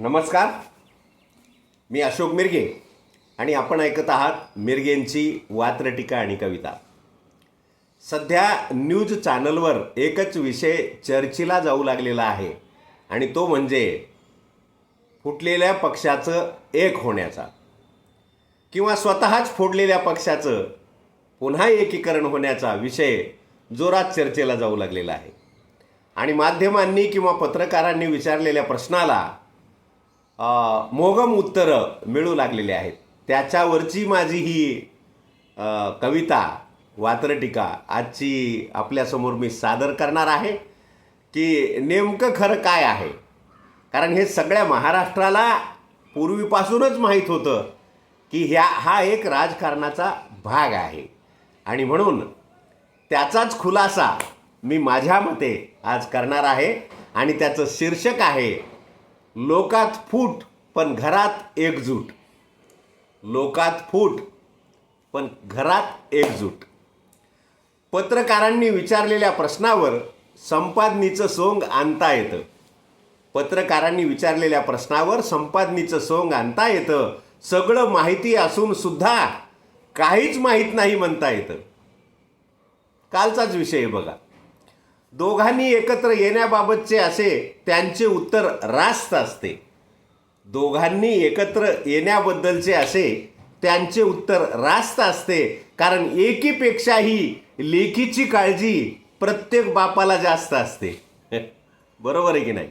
नमस्कार. मी अशोक मिरगे आणि आपण ऐकत आहात मिरगेंची वात्रटिका आणि कविता. सध्या न्यूज चॅनलवर एकच विषय चर्चेला जाऊ लागलेला आहे आणि तो म्हणजे फुटलेल्या पक्षाचं एक होण्याचा. किंवा स्वतःच फोडलेल्या पक्षाचं पुन्हा एकीकरण होण्याचा विषय जोरात चर्चेला जाऊ लागलेला आहे. आणि माध्यमांनी किंवा पत्रकारांनी विचारलेल्या प्रश्नाला मोगम उत्तरं मिळू लागलेली आहेत. त्याच्यावरची माझी ही कविता वात्रटिका आजची आपल्यासमोर मी सादर करणार आहे की नेमकं खरं काय आहे. कारण हे सगळ्या महाराष्ट्राला पूर्वीपासूनच माहीत होतं की ह्या हा एक राजकारणाचा भाग आहे. आणि म्हणून त्याचाच खुलासा मी माझ्या मते आज करणार आहे आणि त्याचं शीर्षक आहे लोकात फूट पण घरात एकजूट. लोकात फूट पण घरात एकजूट. पत्रकारांनी विचारलेल्या प्रश्नावर संपादनीचं सोंग आणता येतं. पत्रकारांनी विचारलेल्या प्रश्नावर संपादनीचं सोंग आणता येतं. सगळं माहिती असून सुद्धा काहीच माहीत नाही म्हणता येतं. कालचाच विषय आहे बघा. दोघांनी एकत्र येण्याबाबतचे असे त्यांचे उत्तर रास्त असते. दोघांनी एकत्र येण्याबद्दलचे असे त्यांचे उत्तर रास्त असते कारण एकीपेक्षाही लेखीची काळजी प्रत्येक बापाला जास्त असते. बरोबर आहे की नाही?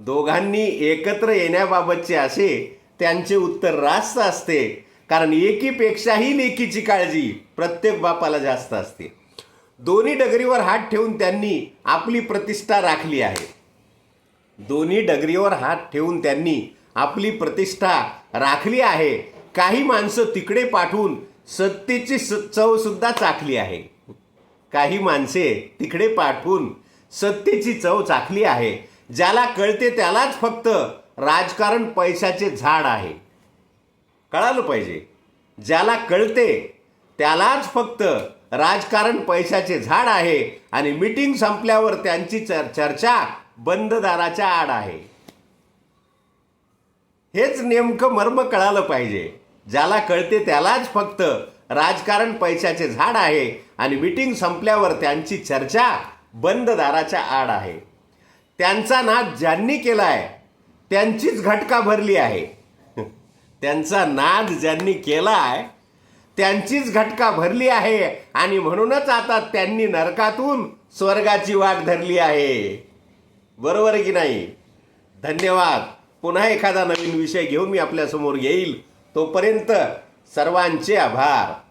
दोघांनी एकत्र येण्याबाबतचे असे त्यांचे उत्तर रास्त असते कारण एकीपेक्षाही लेखीची काळजी प्रत्येक बापाला जास्त असते. दोन्ही डगरीवर हात ठेवून त्यांनी आपली प्रतिष्ठा राखली आहे. दोन्ही डगरीवर हात ठेवून त्यांनी आपली प्रतिष्ठा राखली आहे. काही माणसं तिकडे पाठवून सत्तेची स चाखली आहे. काही माणसे तिकडे पाठवून सत्तेची चव चाखली आहे. ज्याला कळते त्यालाच फक्त राजकारण पैशाचे झाड आहे. कळालं पाहिजे. ज्याला कळते त्यालाच फक्त राजकारण पैशाचे झाड आहे आणि मीटिंग संपल्यावर त्यांची चर चर्चा बंद दाराच्या आड आहे. हेच नेमकं मर्म कळालं पाहिजे. ज्याला कळते त्यालाच फक्त राजकारण पैशाचे झाड आहे आणि मीटिंग संपल्यावर त्यांची चर्चा बंद दाराच्या आड आहे. त्यांचा नाद ज्यांनी केला आहे त्यांचीच घटका भरली आहे. त्यांचा नाद ज्यांनी केला आहे त्यांचीच घटका भरली आहे. आणि म्हणूनच आता त्यांनी नरकातून स्वर्गाची वाट धरली आहे. बरोबर आहे की नाही? धन्यवाद. पुन्हा एखादा नवीन विषय घेऊन मी आपल्यासमोर येईल. तोपर्यंत सर्वांचे आभार.